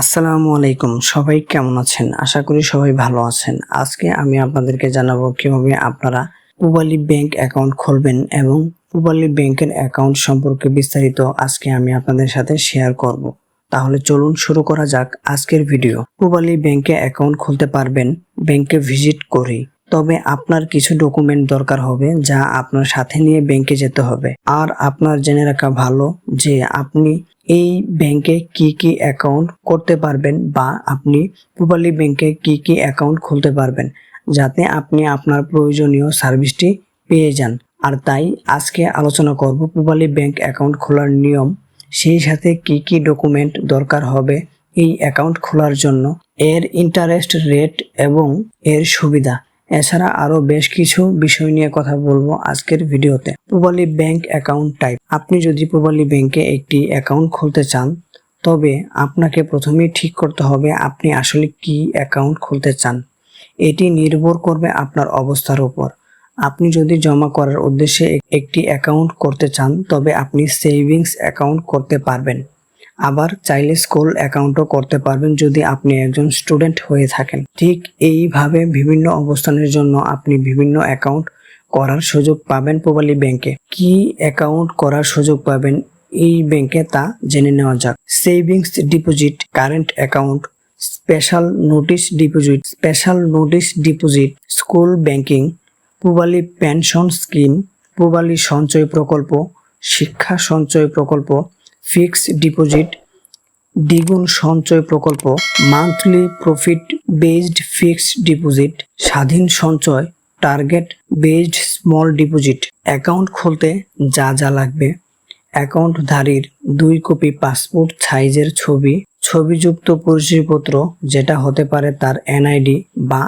আসসালামু আলাইকুম। সবাই কেমন আছেন? আশা করি সবাই ভালো আছেন। আজকে আমি আপনাদেরকে জানাব কীভাবে আপনারা পুবালি ব্যাংক অ্যাকাউন্ট খুলবেন এবং পুবালি ব্যাংকের অ্যাকাউন্ট সম্পর্কে বিস্তারিত আজকে আমি আপনাদের সাথে শেয়ার করব। তাহলে চলুন শুরু করা যাক আজকের ভিডিও। পুবালি ব্যাংকে অ্যাকাউন্ট খুলতে পারবেন ব্যাংকে ভিজিট করে তবে আপনার কিছু ডকুমেন্ট দরকার হবে যা আপনার সাথে নিয়ে ব্যাংকে যেতে হবে। আর আপনার জেনে রাখা ভালো যে আপনি এই ব্যাংকে কি কি অ্যাকাউন্ট করতে পারবেন বা আপনি পূবালী ব্যাংকে কি কি অ্যাকাউন্ট খুলতে পারবেন, যাতে আপনি আপনার প্রয়োজনীয় সার্ভিসটি পেয়ে যান। আর তাই আজকে আলোচনা করব পূবালী ব্যাংক অ্যাকাউন্ট খোলার নিয়ম, সেই সাথে কি কি ডকুমেন্ট দরকার হবে এই অ্যাকাউন্ট খোলার জন্য, এর ইন্টারেস্ট রেট এবং এর সুবিধা। এছাড়া আরও বেশ কিছু বিষয় নিয়ে কথা বলব আজকের ভিডিওতে। Pubali bank account type. আপনি যদি পূবালী ব্যাংকে একটি অ্যাকাউন্ট খুলতে চান, তবে আপনাকে প্রথমেই ঠিক করতে হবে আপনি আসলে কি অ্যাকাউন্ট খুলতে চান। এটি নির্ভর করবে আপনার অবস্থার উপর। আপনি যদি জমা করার উদ্দেশ্যে একটি অ্যাকাউন্ট করতে চান, তবে আপনি সেভিংস অ্যাকাউন্ট করতে পারবেন। আবার চাইলে স্কুল অ্যাকাউন্টও করতে পারবেন যদি আপনি একজন স্টুডেন্ট হয়ে থাকেন। ঠিক এইভাবে বিভিন্ন অবস্থানের জন্য আপনি বিভিন্ন অ্যাকাউন্ট করার সুযোগ পাবেন পোবালি ব্যাংকে। কি অ্যাকাউন্ট করার সুযোগ পাবেন এই ব্যাংকে তা জেনে নেওয়া যাক। Savings deposit, current account, special notice deposit, special notice deposit, school banking, Pubali pension scheme, Pubali সঞ্চয় প্রকল্প, শিক্ষা সঞ্চয় প্রকল্প ফিক্সড ডিপোজিট, দ্বিগুণ সঞ্চয় প্রকল্প, monthly profit based fixed deposit, স্বাধীন সঞ্চয়, target based small deposit. Account খুলতে যা যা লাগবে। অ্যাকাউন্টধারীর দুই কপি পাসপোর্ট সাইজের ছবি, ছবিযুক্ত পরিচয়পত্র যেটা হতে পারে তার এনআইডি বা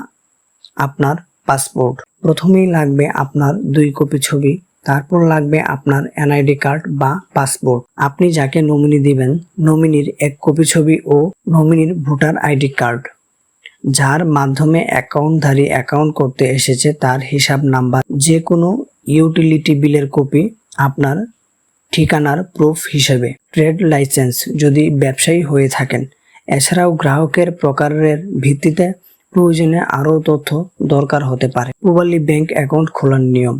আপনার পাসপোর্ট। প্রথমেই লাগবে আপনার দুই কপি ছবি তারপর লাগবে আপনার এনআইডি কার্ড বা পাসপোর্ট। আপনি যাকে নমিনি দিবেন, নমিনির এক কপি ছবি ও নমিনির ভোটার আইডি কার্ড। যার মাধ্যমে অ্যাকাউন্টধারী অ্যাকাউন্ট করতে এসেছে, তার হিসাব নাম্বার যে কোনো ইউটিলিটি বিলের কপি আপনার ঠিকানার প্রুফ হিসেবে। ট্রেড লাইসেন্স যদি ব্যবসায়ী হয়ে থাকেন, এছাড়াও গ্রাহকের প্রকারের ভিত্তিতে প্রয়োজনে আরও তথ্য দরকার হতে পারে। পূবালী ব্যাংক অ্যাকাউন্ট খোলার নিয়ম।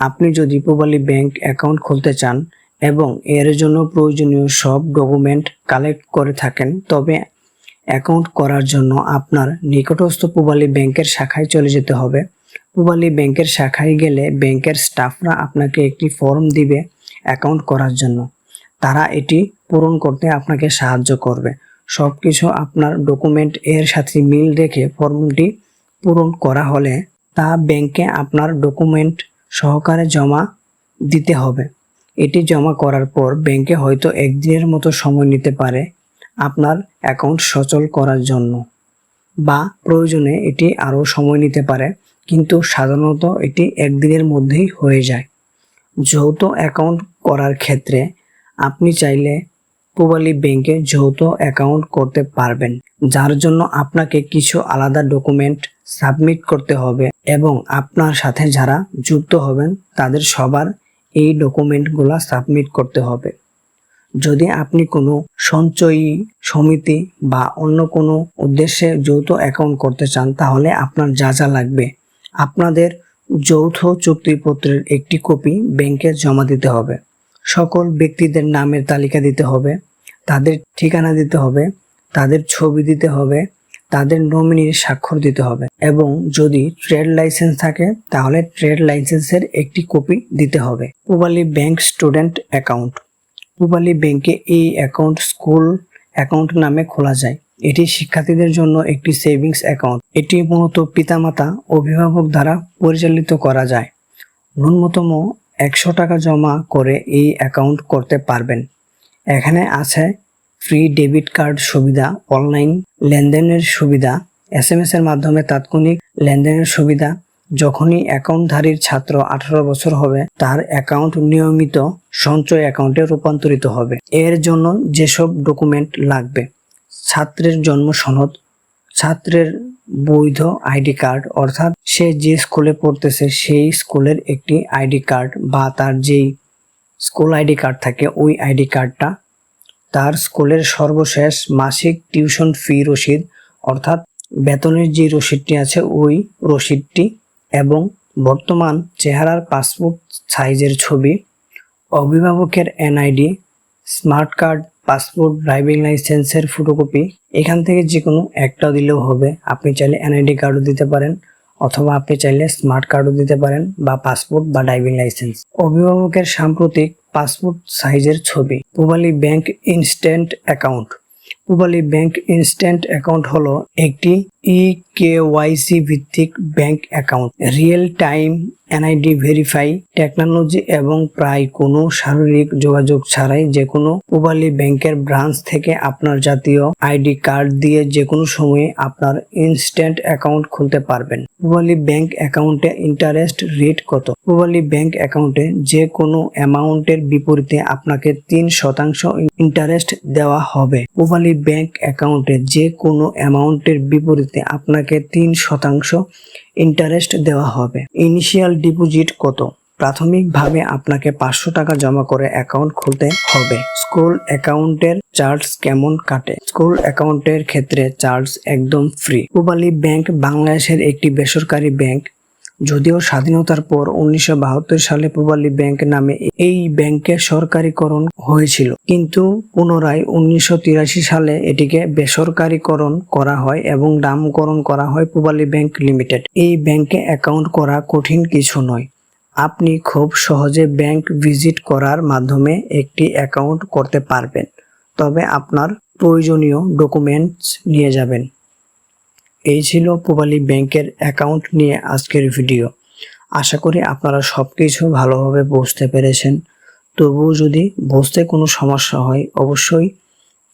আপনি যদি পূবালী ব্যাংক অ্যাকাউন্ট খুলতে চান এবং এর জন্য প্রয়োজনীয় সব ডকুমেন্ট কালেক্ট করে থাকেন, তবে অ্যাকাউন্ট করার জন্য আপনার নিকটস্থ পূবালী ব্যাংকের শাখায় চলে যেতে হবে। পূবালী ব্যাংকের শাখায় গেলে ব্যাংকের স্টাফরা আপনাকে একটি ফর্ম দিবে অ্যাকাউন্ট করার জন্য। তারা এটি পূরণ করতে আপনাকে সাহায্য করবে। সবকিছু আপনার ডকুমেন্ট এর সাথে মিল রেখে ফর্মটি পূরণ করা হলে তা ব্যাংকে আপনার ডকুমেন্ট সহকারে জমা দিতে হবে। এটি জমা করার পর ব্যাংকে হয়তো একদিনের মতো সময় নিতে পারে আপনার অ্যাকাউন্ট সচল করার জন্য বা প্রয়োজনে এটি আরও সময় নিতে পারে, কিন্তু সাধারণত এটি একদিনের মধ্যেই হয়ে যায়। যৌথ অ্যাকাউন্ট করার ক্ষেত্রে আপনি চাইলে পূবালী ব্যাংকে যৌথ অ্যাকাউন্ট করতে পারবেন, যার জন্য আপনাকে কিছু আলাদা ডকুমেন্ট সাবমিট করতে হবে। এবং আপনার সাথে যারা যুক্ত হবেন, তাদের সবার এই ডকুমেন্টগুলো সাবমিট করতে হবে। যদি আপনি কোনো সঞ্চয়ী সমিতি বা অন্য কোনো উদ্দেশ্যে যৌথ অ্যাকাউন্ট করতে চান, তাহলে আপনার যা যা লাগবে, আপনাদের যৌথ চুক্তিপত্রের একটি কপি ব্যাংকে জমা দিতে হবে। সকল ব্যক্তিদের নামের তালিকা দিতে হবে, তাদের ঠিকানা দিতে হবে, তাদের ছবি দিতে হবে তাদের নমিনির স্বাক্ষর দিতে হবে। এবং যদি ট্রেড লাইসেন্স থাকে, তাহলে ট্রেড লাইসেন্সের একটি কপি দিতে হবে। Pubali bank student account Pubali ব্যাংকে এই অ্যাকাউন্ট স্কুল অ্যাকাউন্ট নামে খোলা যায়। এটি শিক্ষার্থীদের জন্য একটি সেভিংস অ্যাকাউন্ট এটি মূলত পিতামাতা, অভিভাবক দ্বারা পরিচালিত করা যায়। ন্যূনতম একশো টাকা জমা করে এই অ্যাকাউন্ট করতে পারবেন। এখানে আছে ফ্রি ডেবিট কার্ড সুবিধা, অনলাইন লেনদেনের সুবিধা, এস এম এস এর মাধ্যমে তাৎক্ষণিক লেনদেনের সুবিধা। যখনই অ্যাকাউন্টধারীর ছাত্র আঠারো বছর হবে, তার অ্যাকাউন্ট নিয়মিত সঞ্চয় অ্যাকাউন্টে রূপান্তরিত হবে। এর জন্য যেসব ডকুমেন্ট লাগবে, ছাত্রের জন্ম সনদ, ছাত্রের বৈধ আইডি কার্ড, অর্থাৎ সে যে স্কুলে পড়তেছে, সেই স্কুলের একটি আইডি কার্ড বা তার যেই স্কুল আইডি কার্ড থাকে, ওই আইডি কার্ডটা তার স্কুলের সর্বশেষ মাসিক টিউশন ফি রসিদ, অর্থাৎ বেতনের যে রসিদটি আছে ওই রসিদটি এবং বর্তমান চেহারার পাসপোর্ট সাইজের ছবি, অভিভাবকের NID, smart card, passport, driving লাইসেন্সের ফটোকপি, এখান থেকে যে কোনো একটা দিলেও হবে। আপনি চাইলে এনআইডি কার্ডও দিতে পারেন অথবা আপনি চাইলে স্মার্ট কার্ডও দিতে পারেন বা পাসপোর্ট বা ড্রাইভিং লাইসেন্স। অভিভাবকের সাম্প্রতিক পাসপোর্ট সাইজের ছবি। Pubali bank instant account. Pubali bank instant account হলো একটি ই কেওয়াইসি ভিত্তিক bank account. Real time NID verify technology এবং প্রায় কোনো শারীরিক যোগাযোগ ছাড়াই যে কোনো পূবালী ব্যাংকের ব্রাঞ্চ থেকে আপনার জাতীয় আইডি কার্ড দিয়ে যে কোনো সময়ে আপনার ইনস্ট্যান্ট অ্যাকাউন্ট খুলতে পারবেন। পূবালী ব্যাংক অ্যাকাউন্টে ইন্টারেস্ট রেট কত? পূবালী ব্যাংক অ্যাকাউন্টে যে কোনো অ্যামাউন্টের বিপরীতে আপনাকে তিন শতাংশ ইন্টারেস্ট দেওয়া হবে। পূবালী ব্যাংক অ্যাকাউন্টে যে কোনো অ্যামাউন্টের বিপরীতে আপনাকে তিন শতাংশ ইন্টারেস্ট দেওয়া হবে। ইনিশিয়াল ডিপোজিট কত? প্রাথমিকভাবে আপনাকে পাঁচশো টাকা জমা করে অ্যাকাউন্ট খুলতে হবে। স্কুল অ্যাকাউন্টের চার্জ কেমন কাটে? স্কুল অ্যাকাউন্টের ক্ষেত্রে চার্জ একদম ফ্রি পূবালী ব্যাংক বাংলাদেশের একটি বেসরকারি ব্যাংক যদিও স্বাধীনতার পর উনিশশো বাহাত্তর সালে পূবালী ব্যাংক নামে এই ব্যাংকের সরকারিকরণ হয়েছিল। কিন্তু পুনরায় উনিশশো তিরাশি সালে এটিকে বেসরকারিকরণ করা হয় এবং নামকরণ করা হয় পূবালী ব্যাংক লিমিটেড। এই ব্যাংকে অ্যাকাউন্ট করা কঠিন কিছু নয়। আপনি খুব সহজে ব্যাংক ভিজিট করার মাধ্যমে একটি অ্যাকাউন্ট করতে পারবেন। তবে আপনার প্রয়োজনীয় ডকুমেন্টস নিয়ে যাবেন। এই ছিল পূবালী ব্যাংকের অ্যাকাউন্ট নিয়ে আজকের ভিডিও। আশা করি আপনারা সব কিছু ভালোভাবে বুঝতে পেরেছেন। তবুও যদি বুঝতে কোনো সমস্যা হয়, অবশ্যই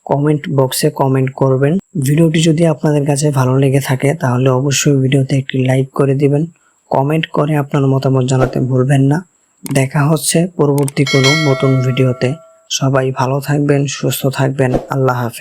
কমেন্ট বক্সে কমেন্ট করবেন। ভিডিওটি যদি আপনাদের কাছে ভালো লেগে থাকে, তাহলে অবশ্যই ভিডিওতে একটি লাইক করে দিবেন। কমেন্ট করে আপনার মতামত জানাতে ভুলবেন না। দেখা হচ্ছে পরবর্তী কোনো নতুন ভিডিওতে। সবাই ভালো থাকবেন, সুস্থ থাকবেন। আল্লাহ হাফেজ।